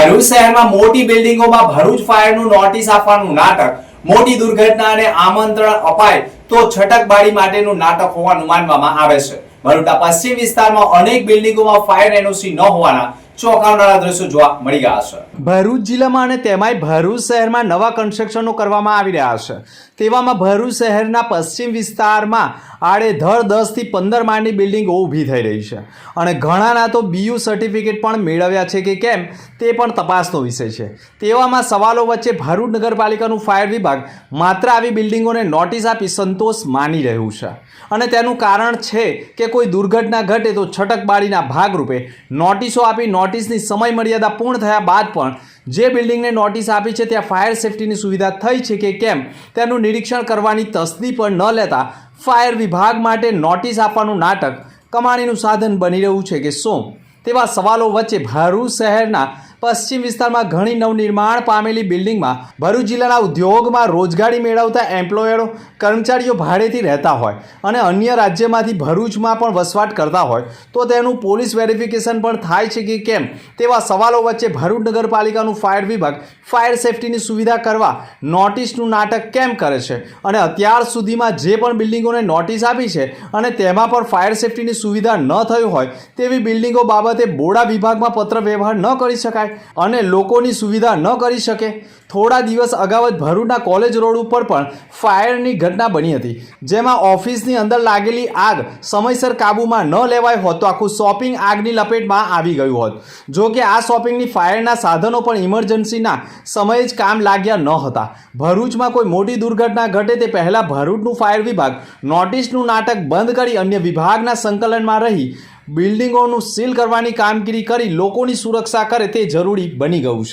ભરૂચ શહેરમાં મોટી બિલ્ડિંગોમાં ભરૂચ ફાયરનું નોટિસ આપવાનું નાટક, મોટી દુર્ઘટનાને આમંત્રણ અપાય તો છટકબારી માટેનું નાટક હોવાનું માનવામાં આવે છે. ભરૂચના પશ્ચિમ વિસ્તારમાં અનેક બિલ્ડિંગોમાં ફાયર એનઓસી ન હોવાના ચોંકાવનારા દ્રશ્યો જોવા મળી ગયા છે. ભરૂચ જિલ્લામાં અને તેમાંય ભરૂચ શહેરમાં નવા કન્સ્ટ્રક્શનો કરવામાં આવી રહ્યા છે. તેવામાં ભરૂચ શહેરના પશ્ચિમ વિસ્તારમાં આડેધડ દસથી પંદર માળની બિલ્ડિંગો ઊભી થઈ રહી છે. અને ઘણાના તો બીયુ સર્ટિફિકેટ પણ મેળવ્યા છે કે કેમ તે પણ તપાસનો વિષય છે. તેવામાં સવાલો વચ્ચે ભરૂચ નગરપાલિકાનું ફાયર વિભાગ માત્ર આવી બિલ્ડિંગોને નોટિસ આપી સંતોષ માની રહ્યું છે. અને તેનું કારણ છે કે કોઈ દુર્ઘટના ઘટે તો છટકબારીના ભાગરૂપે નોટિસો આપી નોટિસની સમય મર્યાદા પૂર્ણ થયા બાદ પણ જે બિલ્ડિંગને નોટિસ આપી છે ત્યાં ફાયર સેફટીની સુવિધા થઈ છે કે કેમ, તેનું નિરીક્ષણ કરવાની તસ્દી પણ ન લેતા ફાયર વિભાગ માટે નોટિસ આપવાનું નાટક કમાણીનું સાધન બની રહ્યું છે કે શું? તેવા સવાલો વચ્ચે ભરૂચ શહેરના પશ્ચિમ વિસ્તારમાં ઘણી નવનિર્માણ પામેલી બિલ્ડિંગમાં ભરૂચ જિલ્લાના ઉદ્યોગમાં રોજગારી મેળવતા એમ્પ્લોયરો, કર્મચારીઓ ભાડેથી રહેતા હોય અને અન્ય રાજ્યમાંથી ભરૂચમાં પણ વસવાટ કરતા હોય, તો તેનું પોલીસ વેરિફિકેશન પણ થાય છે કે કેમ? તેવા સવાલો વચ્ચે ભરૂચ નગરપાલિકાનું ફાયર વિભાગ ફાયર સેફટીની સુવિધા કરવા નોટિસનું નાટક કેમ કરે છે? અને અત્યાર સુધીમાં જે પણ બિલ્ડિંગોને નોટિસ આપી છે અને તેમાં પણ ફાયર સેફટીની સુવિધા ન થઈ હોય, તેવી બિલ્ડિંગો બાબતે બોડા વિભાગમાં પત્ર વ્યવહાર ન કરી શકાય. અને લોકોની સુવિધા ન કરી શકે. થોડા દિવસ અગાઉ જ ભરૂચના કોલેજ રોડ ઉપર પણ ફાયરની ઘટના બની હતી. જેમાં ઓફિસની અંદર લાગેલી આગ સમયસર કાબૂમાં ન લેવાય હોત તો આખું શોપિંગ આગની લપેટમાં આવી ગયું હોત. જો કે આ શોપિંગની ફાયરના સાધનો પણ ઇમરજન્સીના સમયે જ કામ લાગ્યા ન હતા. ભરૂચમાં કોઈ મોટી દુર્ઘટના ઘટે તે પહેલાં ભરૂચનું ફાયર વિભાગ નોટિસનું નાટક બંધ કરી અન્ય વિભાગના સંકલનમાં રહી બિલ્ડિંગોનું સીલ કરવાની કામગીરી કરી લોકોની સુરક્ષા કરે તે જરૂરી બની ગયું છે.